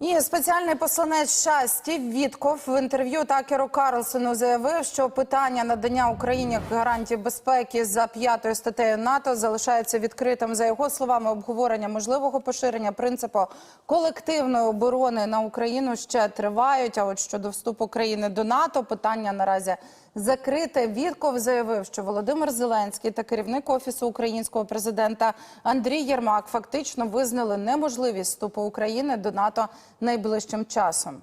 І спеціальний посланець США Вітков в інтерв'ю Такеру Карлсону заявив, що питання надання Україні гарантій безпеки за п'ятою статтею НАТО залишається відкритим. За його словами, обговорення можливого поширення принципу колективної оборони на Україну ще тривають. А от щодо вступу країни до НАТО, питання наразі закрите. Вітков заявив, що Володимир Зеленський та керівник офісу українського президента Андрій Єрмак фактично визнали неможливість вступу України до НАТО найближчим часом.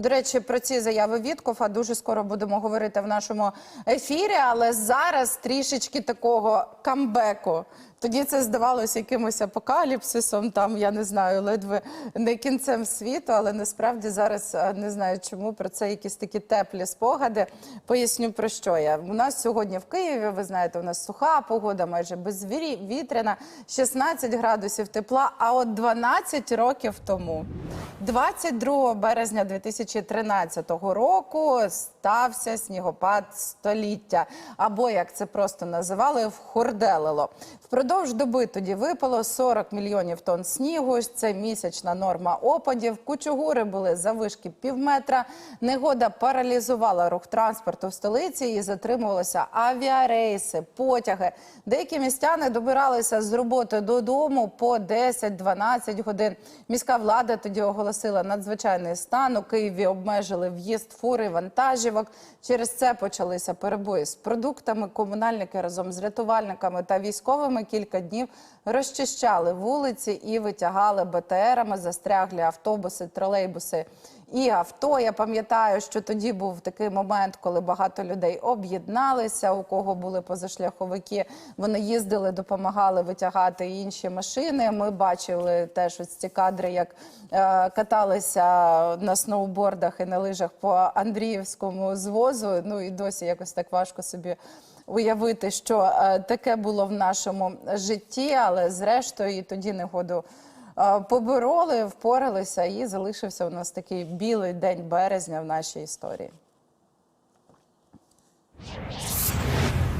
До речі, про ці заяви Віткофа дуже скоро будемо говорити в нашому ефірі, але зараз трішечки такого камбеку. Тоді це здавалося якимось апокаліпсисом, там я не знаю, ледве не кінцем світу, але насправді зараз е, не знаю, чому про це якісь такі теплі спогади. Поясню про що я. У нас сьогодні в Києві, ви знаєте, у нас суха погода, майже безвітряна, 16 градусів тепла. А от 12 років тому, 22 березня 2013 року, стався снігопад століття, або як це просто називали, вхурделило. Впродовж доби тоді випало 40 мільйонів тонн снігу. Це місячна норма опадів. Кучугури були завишки півметра. Негода паралізувала рух транспорту в столиці і затримувалися авіарейси, потяги. Деякі містяни добиралися з роботи додому по 10-12 годин. Міська влада тоді оголосила надзвичайний стан. У Києві обмежили в'їзд фури, вантажівок. Через це почалися перебої з продуктами. Комунальники разом з рятувальниками та військовими кілька днів розчищали вулиці і витягали БТРами застряглі автобуси, тролейбуси і авто. Я пам'ятаю, що тоді був такий момент, коли багато людей об'єдналися. У кого були позашляховики, вони їздили, допомагали витягати інші машини. Ми бачили теж ось ці кадри, як е, каталися на сноубордах і на лижах по Андріївському звозу. Ну і досі якось так важко собі уявити, що е, таке було в нашому житті, але зрештою і тоді негоду побороли, впоралися, і залишився у нас такий білий день березня в нашій історії.